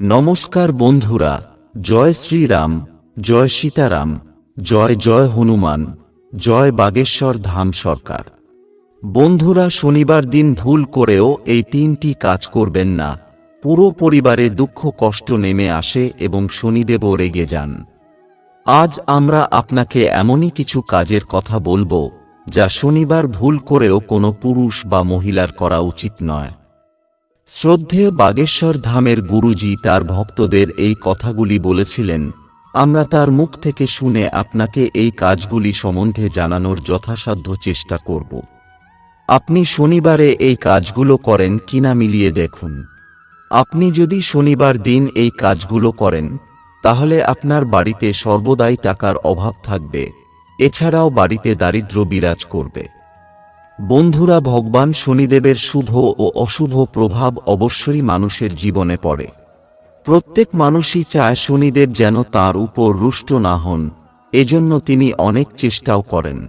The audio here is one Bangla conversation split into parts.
নমস্কার বন্ধুরা, জয় শ্রীরাম, জয় সীতারাম, জয় জয় হনুমান, জয় বাগেশ্বর ধাম সরকার। বন্ধুরা, শনিবার দিন ভুল করেও এই তিনটি কাজ করবেন না। পুরো পরিবারে দুঃখ কষ্ট নেমে আসে এবং শনিদেবও রেগে যান। আজ আমরা আপনাকে এমনই কিছু কাজের কথা বলব, যা শনিবার ভুল করেও কোনো পুরুষ বা মহিলার করা উচিত নয়। শ্রদ্ধেয় বাগেশ্বর ধামের গুরুজি তার ভক্তদের এই কথাগুলি বলেছিলেন, আমরা তার মুখ থেকে শুনে আপনাকে এই কাজগুলি সম্বন্ধে জানানোর যথাসাধ্য চেষ্টা করব। আপনি শনিবারে এই কাজগুলো করেন কিনা মিলিয়ে দেখুন। আপনি যদি শনিবার দিন এই কাজগুলো করেন, তাহলে আপনার বাড়িতে সর্বদাই টাকার অভাব থাকবে। এছাড়াও বাড়িতে দারিদ্র বিরাজ করবে। বন্ধুরা, ভগবান শনিদেবের শুভ ও অশুভ প্রভাব অবশ্যই মানুষের জীবনে পড়ে। প্রত্যেক মানুষই চায় শনিদেব যেন তার উপর রুষ্ট না হন, এজন্য তিনি অনেক চেষ্টাও করেন।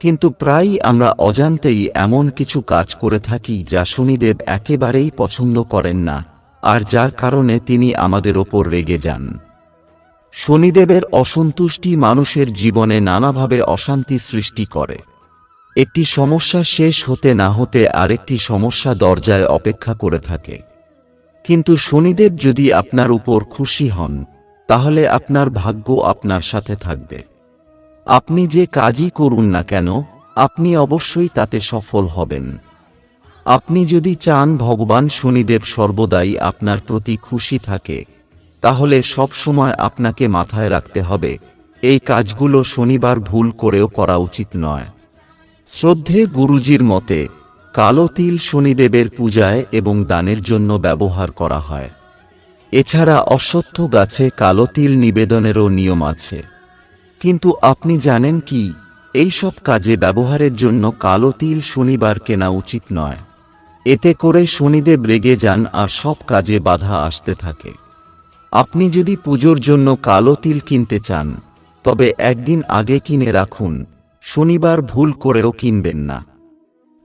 কিন্তু প্রায়ই আমরা অজান্তেই এমন কিছু কাজ করে থাকি যা শনিদেব একেবারেই পছন্দ করেন না, আর যার কারণে তিনি আমাদের ওপর রেগে যান। শনিদেবের অসন্তুষ্টি মানুষের জীবনে নানাভাবে অশান্তি সৃষ্টি করে। একটি সমস্যা শেষ হতে না হতে আরেকটি সমস্যা দরজায় অপেক্ষা করে থাকে। কিন্তু শনিদেব যদি আপনার উপর খুশি হন, তাহলে আপনার ভাগ্য আপনার সাথে থাকবে। আপনি যে কাজই করুন না কেন, আপনি অবশ্যই তাতে সফল হবেন। আপনি যদি চান ভগবান শনিদেব সর্বদাই আপনার প্রতি খুশি থাকে, তাহলে সব সময় আপনাকে মাথায় রাখতে হবে, এই কাজগুলো শনিবার ভুল করেও করা উচিত নয়। শ্রদ্ধে গুরুজির মতে, কালো তিল শনিদেবের পূজায় এবং দানের জন্য ব্যবহার করা হয়। এছাড়া অশ্বত্থ গাছে কালো তিল নিবেদনেরও নিয়ম আছে। কিন্তু আপনি জানেন কি, এই সব কাজে ব্যবহারের জন্য কালো তিল শনিবার কেনা উচিত নয়। এতে করে শনিদেব রেগে যান আর সব কাজে বাধা আসতে থাকে। আপনি যদি পুজোর জন্য কালো তিল কিনতে চান, তবে একদিন আগে কিনে রাখুন। শনিবার ভুল করেও কিনবেন না।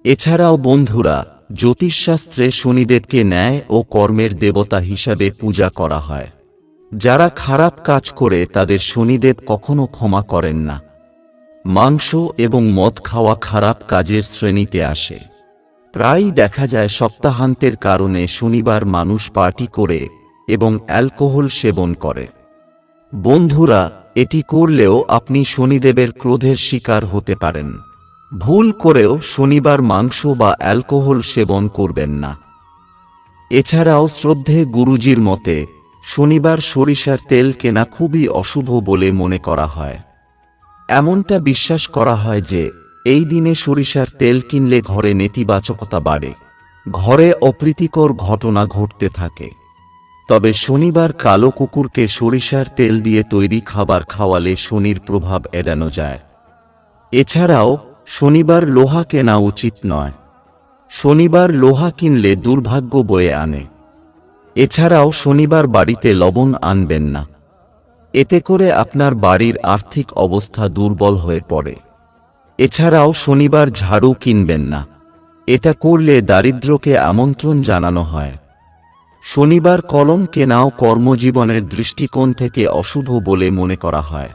এছাড়াও বন্ধুরা, জ্যোতিষশাস্ত্রে শনিদেবকে ন্যায় ও কর্মের দেবতা হিসাবে পূজা করা হয়। যারা খারাপ কাজ করে তাদের শনিদেব কখনো ক্ষমা করেন না। মাংস এবং মদ খাওয়া খারাপ কাজের শ্রেণীতে আসে। প্রায়ই দেখা যায় সপ্তাহান্তের কারণে শনিবার মানুষ পার্টি করে এবং অ্যালকোহল সেবন করে। বন্ধুরা, এটি করলেও আপনি শনিদেবের ক্রোধের শিকার হতে পারেন। ভুল করেও শনিবার মাংস বা অ্যালকোহল সেবন করবেন না। এছাড়াও শ্রদ্ধে গুরুজির মতে, শনিবার সরিষার তেল কেনা খুবই অশুভ বলে মনে করা হয়। এমনটা বিশ্বাস করা হয় যে, এই দিনে সরিষার তেল কিনলে ঘরে নেতিবাচকতা বাড়ে। ঘরে অপ্রীতিকর ঘটনা ঘটতে থাকে। তবে শনিবার কালো কুকুরকে সরিষার তেল দিয়ে তৈরি খাবার খাওয়ালে শনির প্রভাব এড়ানো যায়। এছাড়াও, শনিবার লোহা কেনা উচিত নয়। শনিবার লোহা কিনলে দুর্ভাগ্য বয়ে আনে। এছাড়াও শনিবার বাড়িতে লবণ আনবেন না। এতে করে আপনার বাড়ির আর্থিক অবস্থা দুর্বল হয়ে পড়ে। এছাড়াও শনিবার ঝাড়ু কিনবেন না। এটা করলে দারিদ্র্যকে আমন্ত্রণ জানানো হয়। শনিবার কলম কেনাও কর্মজীবনের দৃষ্টিকোণ থেকে অশুভ বলে মনে করা হয়।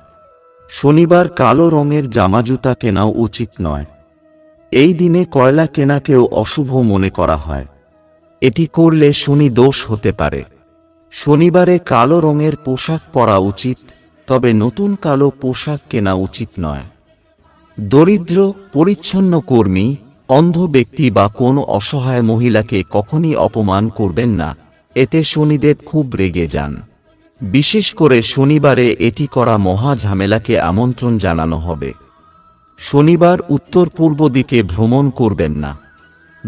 শনিবার কালো রঙের জামাজুতা কেনাও উচিত নয়। এই দিনে কয়লা কেনাকেও অশুভ মনে করা হয়। এটি করলে শনি দোষ হতে পারে। শনিবারে কালো রঙের পোশাক পরা উচিত, তবে নতুন কালো পোশাক কেনা উচিত নয়। দরিদ্র, পরিচ্ছন্ন কর্মী, অন্ধ ব্যক্তি বা কোনো অসহায় মহিলাকে কখনই অপমান করবেন না। এতে শনিদেব খুব রেগে যান। বিশেষ করে শনিবারে এটি করা মহা ঝামেলাকে আমন্ত্রণ জানানো হবে। শনিবার উত্তর পূর্ব দিকে ভ্রমণ করবেন না।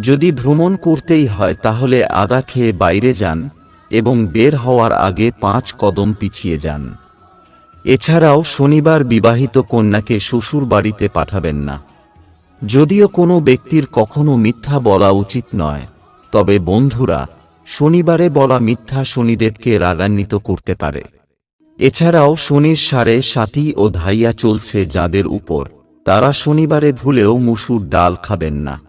যদি ভ্রমণ করতেই হয় তাহলে আদা খেয়ে বাইরে যান এবং বের হওয়ার আগে পাঁচ কদম পিছিয়ে যান। এছাড়াও শনিবার বিবাহিত কন্যাকে শ্বশুর বাড়িতে পাঠাবেন না। যদিও কোনো ব্যক্তির কখনো মিথ্যা বলা উচিত নয়, তবে বন্ধুরা শনিবারে বলা মিথ্যা শনিদেবকে রাগান্বিত করতে পারে। এছাড়াও শনির সারে সাথী ও ধাইয়া চলছে যাদের উপর। তারা শনিবারে ভুলেও মুসুর ডাল খাবেন না।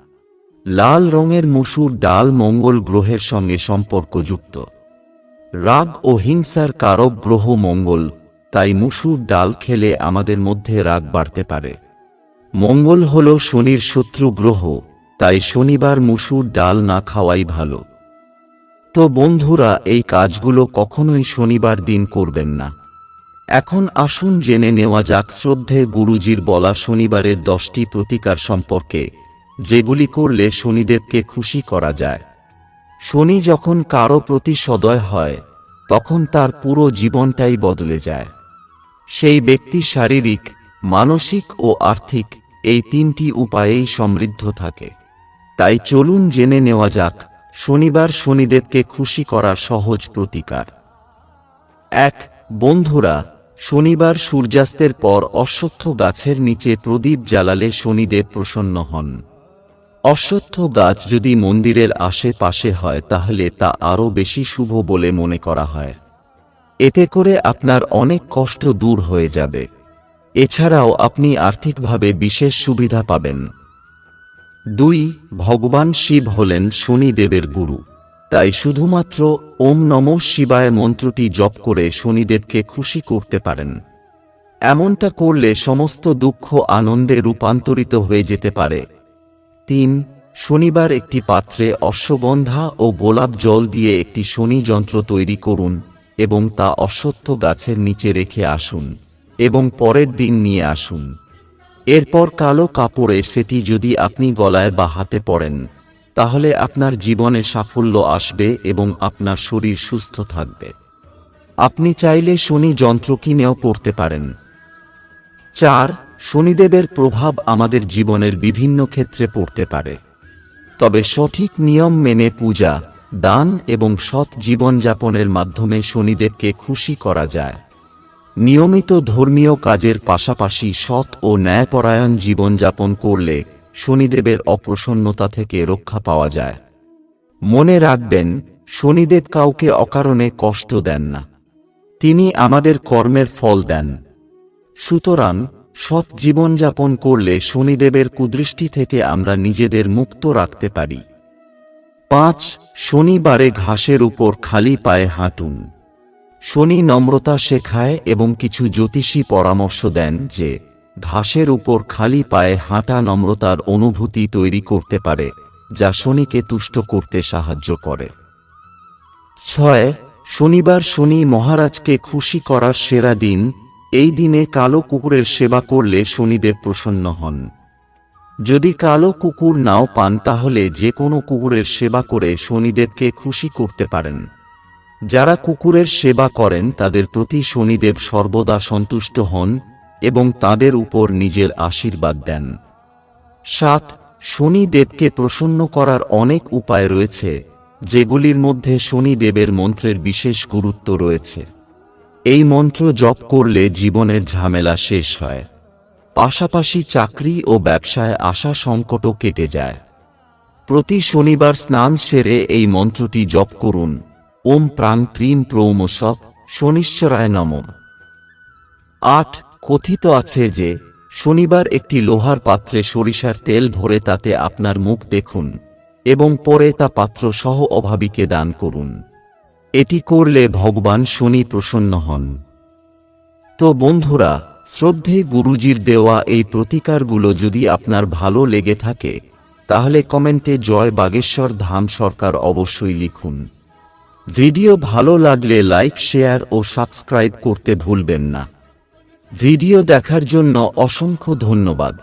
লাল রঙের মুসুর ডাল মঙ্গল গ্রহের সঙ্গে সম্পর্কযুক্ত। রাগ ও হিংসার কারক গ্রহ মঙ্গল, তাই মুসুর ডাল খেলে আমাদের মধ্যে রাগ বাড়তে পারে। মঙ্গল হল শনির শত্রু গ্রহ, তাই শনিবার মুসুর ডাল না খাওয়াই ভালো। তো বন্ধুরা, এই কাজগুলো কখনোই শনিবার দিন করবেন না। এখন আসুন জেনে নেওয়া যাক শ্রদ্ধে গুরুজির বলা শনিবারের দশটি প্রতিকার সম্পর্কে, যেগুলি করলে শনিদেবকে খুশি করা যায়। শনি যখন কারও প্রতি সদয় হয়, তখন তার পুরো জীবনটাই বদলে যায়। সেই ব্যক্তি শারীরিক, মানসিক ও আর্থিক এই তিনটি উপায়েই সমৃদ্ধ থাকে। তাই চলুন জেনে নেওয়া যাক শনিবার শনিদেবকে খুশি করা সহজ প্রতিকার। এক, বন্ধুরা, শনিবার সূর্যাস্তের পর অশ্বত্থ গাছের নিচে প্রদীপ জ্বালালে শনিদেব প্রসন্ন হন। অশ্বত্থ গাছ যদি মন্দিরের আশেপাশে হয় তাহলে তা আরও বেশি শুভ বলে মনে করা হয়। এতে করে আপনার অনেক কষ্ট দূর হয়ে যাবে। এছাড়াও আপনি আর্থিকভাবে বিশেষ সুবিধা পাবেন। দুই, ভগবান শিব হলেন শনিদেবের গুরু। তাই শুধুমাত্র ওম নম শিবায় মন্ত্রটি জপ করে শনিদেবকে খুশি করতে পারেন। এমনটা করলে সমস্ত দুঃখ আনন্দে রূপান্তরিত হয়ে যেতে পারে। তিন, শনিবার একটি পাত্রে অশ্বগন্ধা ও গোলাপ জল দিয়ে একটি শনি যন্ত্র তৈরি করুন এবং তা অশ্বত্থ গাছের নিচে রেখে আসুন এবং পরের দিন নিয়ে আসুন। এরপর কালো কাপড়ে সেটি যদি আপনি গলায় বা হাতে পরেন, তাহলে আপনার জীবনে সাফল্য আসবে এবং আপনার শরীর সুস্থ থাকবে। আপনি চাইলে শনি যন্ত্র কিনেও পড়তে পারেন। চার, শনিদেবের প্রভাব আমাদের জীবনের বিভিন্ন ক্ষেত্রে পড়তে পারে। তবে সঠিক নিয়ম মেনে পূজা, দান এবং সৎ জীবনযাপনের মাধ্যমে শনিদেবকে খুশি করা যায়। নিয়মিত ধর্মীয় কাজের পাশাপাশি সৎ ও ন্যায়পরায়ণ জীবনযাপন করলে শনিদেবের অপ্রসন্নতা থেকে রক্ষা পাওয়া যায়। মনে রাখবেন, শনিদেব কাউকে অকারণে কষ্ট দেন না। তিনি আমাদের কর্মের ফল দেন। সুতরাং, সৎ জীবনযাপন করলে শনিদেবের কুদৃষ্টি থেকে আমরা নিজেদের মুক্ত রাখতে পারি। পাঁচ, শনিবারে ঘাসের উপর খালি পায়ে হাঁটুন। শনি নম্রতা শেখায় এবং কিছু জ্যোতিষী পরামর্শ দেন যে, ঘাসের উপর খালি পায়ে হাঁটা নম্রতার অনুভূতি তৈরি করতে পারে, যা শনিকে তুষ্ট করতে সাহায্য করে। ছয়, শনিবার শনি মহারাজকে খুশি করার সেরা দিন, এই দিনে কালো কুকুরের সেবা করলে শনিদেব প্রসন্ন হন। যদি কালো কুকুর নাও পান তাহলে যে কোনো কুকুরের সেবা করে শনিদেবকে খুশি করতে পারেন। যারা কুকুরের সেবা করেন তাদের প্রতি শনিদেব সর্বদা সন্তুষ্ট হন এবং তাদের উপর নিজের আশীর্বাদ দেন। সাত, শনিদেবকে প্রসন্ন করার অনেক উপায় রয়েছে, যেগুলির মধ্যে শনিদেবের মন্ত্রের বিশেষ গুরুত্ব রয়েছে। এই মন্ত্র জপ করলে জীবনের ঝামেলা শেষ হয়। পাশাপাশি চাকরি ও ব্যবসায় আসা সংকটও কেটে যায়। প্রতি শনিবার স্নান সেরে এই মন্ত্রটি জপ করুন। ওম প্রাং প্রিম প্রৌমসৎ শনিশ্চরায় নম। আট, কথিত আছে যে, শনিবার একটি লোহার পাত্রে সরিষার তেল ভরে তাতে আপনার মুখ দেখুন এবং পরে তা পাত্র সহ অভাবীকে দান করুন। এটি করলে ভগবান শনি প্রসন্ন হন। তো বন্ধুরা, শ্রদ্ধে গুরুজির দেওয়া এই প্রতিকারগুলো যদি আপনার ভালো লেগে থাকে, তাহলে কমেন্টে জয় বাগেশ্বর ধাম সরকার অবশ্যই লিখুন। ভিডিও ভালো লাগলে লাইক, শেয়ার ও সাবস্ক্রাইব করতে ভুলবেন না। ভিডিও দেখার জন্য অসংখ্য ধন্যবাদ।